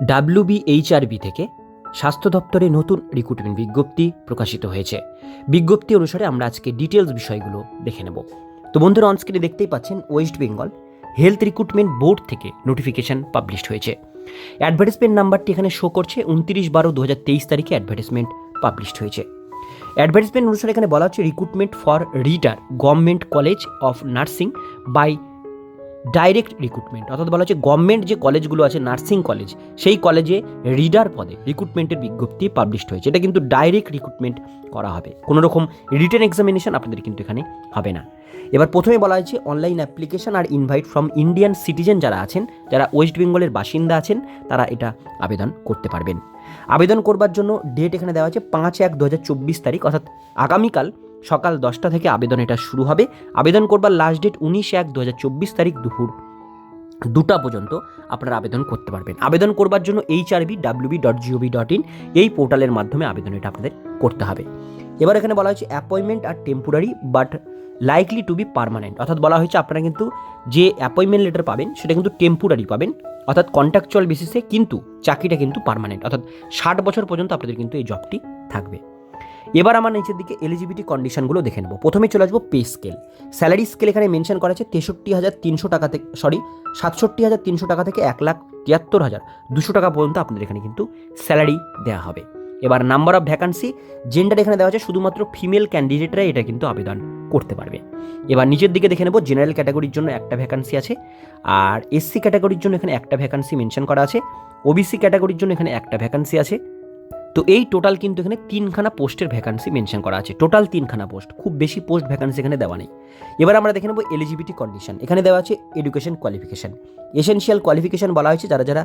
ডাব্লিউবিএইচআরবি থেকে স্বাস্থ্য দপ্তরে নতুন রিক্রুটমেন্ট বিজ্ঞপ্তি প্রকাশিত হয়েছে। বিজ্ঞপ্তি অনুসারে আমরা আজকে ডিটেলস বিষয়গুলো দেখে নেব। তো বন্ধুরা অনস্ক্রিনে দেখতেই পাচ্ছেন West Bengal health recruitment board থেকে নোটিফিকেশন পাবলিশড হয়েছে। অ্যাডভার্টাইজমেন্ট নাম্বারটি এখানে শো করছে, উনত্রিশ বারো দু হাজার তেইশ তারিখে অ্যাডভার্টিসমেন্ট পাবলিশড হয়েছে। অ্যাডভার্টাইজমেন্ট অনুসারে এখানে বলা হচ্ছে recruitment for reader government college of nursing by direct recruitment অর্থাৎ বলা হচ্ছে গভর্নমেন্ট যে কলেজগুলো আছে নার্সিং কলেজ সেই কলেজে রিডার পদে রিক্রুটমেন্টের বিজ্ঞপ্তি পাবলিশড হয়েছে। এটা কিন্তু ডাইরেক্ট রিক্রুটমেন্ট করা হবে। কোনো রকম রিটেন এক্সামিনেশন আপনাদের কিন্তু এখানে হবে না। এবার প্রথমে বলা হয়েছে অনলাইন অ্যাপ্লিকেশন আর ইনভাইট ফ্রম ইন্ডিয়ান সিটিজেন যারা আছেন, যারা ওয়েস্ট বেঙ্গলের বাসিন্দা আছেন, তারা এটা আবেদন করতে পারবেন। আবেদন করবার জন্য ডেট এখানে দেওয়া আছে পাঁচ এক দু তারিখ, অর্থাৎ আগামীকাল সকাল দশটা থেকে আবেদন এটা শুরু হবে। আবেদন করবার লাস্ট ডেট উনিশ এক দু তারিখ দুপুর দুটা পর্যন্ত আপনারা আবেদন করতে পারবেন। আবেদন করবার জন্য H RB WB dot GOV dot in এই পোর্টালের মাধ্যমে আবেদন এটা আপনাদের করতে হবে। এবার এখানে বলা হয়েছে appointment R temporary but likely to be permanent অর্থাৎ বলা হয়েছে আপনারা কিন্তু যে অ্যাপয়েন্টমেন্ট লেটার পাবেন সেটা কিন্তু টেম্পোরারি পাবেন। অর্থাৎ কন্ট্রাকচুয়াল বেসিসে কিন্তু চাকরিটা কিন্তু পারমানেন্ট অর্থাৎ ষাট বছর পর্যন্ত আপনাদের কিন্তু এই জবটি থাকবে। এবার আমার নিচের দিকে এলিজিবিলিটি কন্ডিশনগুলো দেখে নেব। প্রথমে চলে আসব পে স্কেল স্যালারি স্কেল এখানে মেনশন করা আছে তেষট্টি হাজার তিনশো টাকা থেকে সরি সাতষট্টি হাজার তিনশো টাকা থেকে এক লাখ তিয়াত্তর হাজার। দুশো টাকা পর্যন্ত আপনাদের এখানে কিন্তু স্যালারি দেওয়া হবে। এবার নাম্বার অফ ভ্যাকান্সি জেন্ডার এখানে দেওয়া আছে, শুধুমাত্র ফিমেল ক্যান্ডিডেটরাই এটা কিন্তু আবেদন করতে পারবে। এবার নিচের দিকে দেখে নেব জেনারেল ক্যাটাগরির জন্য একটা ভ্যাকান্সি আছে, আর এসসি ক্যাটাগরির জন্য এখানে একটা ভ্যাকান্সি মেনশন করা আছে ওবিসি ক্যাটাগরির জন্য এখানে একটা ভ্যাকান্সি আছে। তো এই টোটাল কিন্তু এখানে তিনখানা পোস্টের ভ্যাকান্সি মেনশন করা আছে। টোটাল তিনখানা পোস্ট খুব বেশি পোস্ট ভ্যাকান্সি এখানে দেওয়া নেই। এবার আমরা দেখে নেব এলিজিবিলিটি কন্ডিশন এখানে দেওয়া আছে এডুকেশন কোয়ালিফিকেশন এসেনশিয়াল কোয়ালিফিকেশন বলা হয়েছে যারা যারা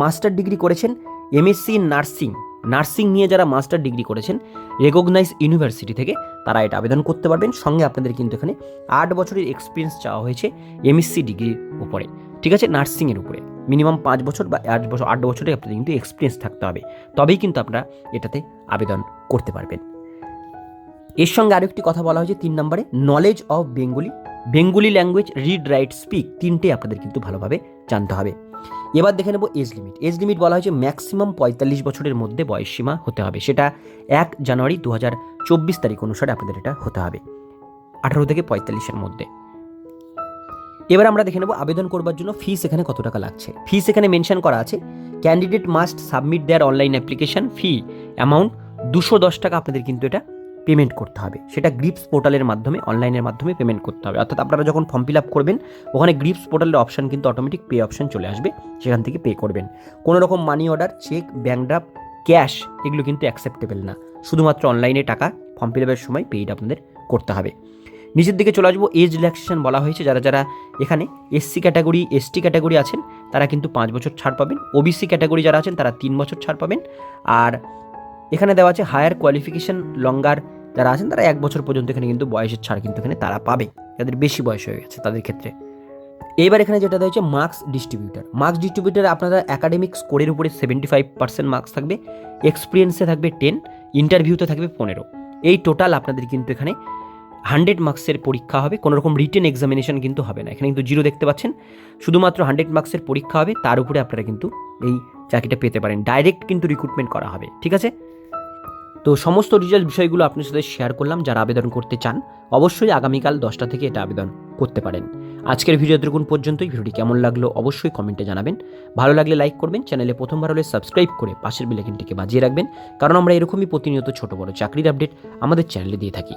মাস্টার ডিগ্রি করেছেন এমএসসি নার্সিং নার্সিং নিয়ে যারা মাস্টার ডিগ্রি করেছেন রেকগনাইজ ইউনিভার্সিটি থেকে তারা এটা আবেদন করতে পারবেন। সঙ্গে আপনাদের কিন্তু এখানে আট বছরের এক্সপিরিয়েন্স চাওয়া হয়েছে এমএসসি ডিগ্রির উপরে। ঠিক আছে? নার্সিংয়ের উপরে। মিনিমাম পাঁচ বছর বা আট বছর, আট বছরে আপনাদের কিন্তু এক্সপিরিয়েন্স থাকতে হবে। তবেই কিন্তু আপনারা এটাতে আবেদন করতে পারবেন। এর সঙ্গে আরেকটি কথা বলা হয়েছে তিন নম্বরে knowledge of Bengali Bengali language read write speak তিনটে আপনাদের কিন্তু ভালোভাবে জানতে হবে। এবার দেখে নেব এজ লিমিট এজ লিমিট বলা হয়েছে ম্যাক্সিমাম পঁয়তাল্লিশ বছরের মধ্যে বয়সসীমা হতে হবে। সেটা এক জানুয়ারি দু হাজার চব্বিশ তারিখ অনুসারে আপনাদের এটা হতে হবে। আঠারো থেকে পঁয়তাল্লিশের মধ্যে। এবার আমরা দেখে নেব আবেদন করবার জন্য ফিস এখানে কত টাকা লাগছে। ফিস এখানে মেনশন করা আছে candidate must submit their online application fee amount দুশো দশ টাকা আপনাদের কিন্তু এটা পেমেন্ট করতে হবে। সেটা গ্রিপস পোর্টালের মাধ্যমে অনলাইনের মাধ্যমে পেমেন্ট করতে হবে। অর্থাৎ আপনারা যখন ফর্ম ফিল আপ করবেন, ওখানে গ্রিপস পোর্টালের অপশান কিন্তু অটোমেটিক পে অপশান চলে আসবে, সেখান থেকে পে করবেন। কোনো রকম money order cheque bank draft cash এগুলো কিন্তু অ্যাকসেপ্টেবল না। শুধুমাত্র অনলাইনে টাকা ফর্ম ফিল আপের সময় পেইড আপনাদের করতে হবে। নিচের দিকে চলে আসব। এজ রিল্যাক্সেশন বলা হয়েছে। যারা যারা এখানে এসসি ক্যাটাগরি এসটি ক্যাটাগরি আছেন, তারা কিন্তু পাঁচ বছর ছাড় পাবেন। ওবিসি ক্যাটাগরি যারা আছেন, তারা তিন বছর ছাড় পাবেন। আর এখানে দেওয়া আছে হায়ার কোয়ালিফিকেশন লঙ্গার যারা আছেন, তারা এক বছর পর্যন্ত এখানে কিন্তু বয়সের ছাড় কিন্তু এখানে তারা পাবে। যাদের বেশি বয়স হয়ে গেছে তাদের ক্ষেত্রে। এইবার এখানে যেটা দেওয়া হচ্ছে মার্কস ডিস্ট্রিবিউটার মার্কস ডিস্ট্রিবিউটার আপনারা অ্যাকাডেমিক স্কোরের উপরে সেভেন্টি ফাইভ পার্সেন্ট মার্কস থাকবে এক্সপিরিয়েন্সে থাকবে টেন ইন্টারভিউতে থাকবে পনেরো। এই টোটাল আপনাদের কিন্তু এখানে হান্ড্রেড মার্কসের পরীক্ষা হবে কোনো রকম রিটেন এক্সামিনেশন কিন্তু হবে না। এখানে কিন্তু জিরো দেখতে পাচ্ছেন। শুধুমাত্র হান্ড্রেড মার্কসের পরীক্ষা হবে, তার উপরে আপনারা কিন্তু এই চাকরিটা পেতে পারেন। ডাইরেক্ট কিন্তু রিক্রুটমেন্ট করা হবে, ঠিক আছে? তো সমস্ত ডিটেলস বিষয়গুলো আপনার সাথে শেয়ার করলাম, যারা আবেদন করতে চান, অবশ্যই আগামীকাল দশটা থেকে এটা আবেদন করতে পারেন। আজকের ভিডিও দেখুন পর্যন্তই। ভিডিওটি কেমন লাগল অবশ্যই কমেন্টে জানাবেন। ভালো লাগলে লাইক করবেন চ্যানেলে প্রথমবার হলে সাবস্ক্রাইব করে পাশের বেলাইকনটিকে বাজিয়ে রাখবেন। কারণ আমরা এরকমই প্রতিনিয়ত ছোট বড় চাকরির আপডেট আমাদের চ্যানেলে দিয়ে থাকি।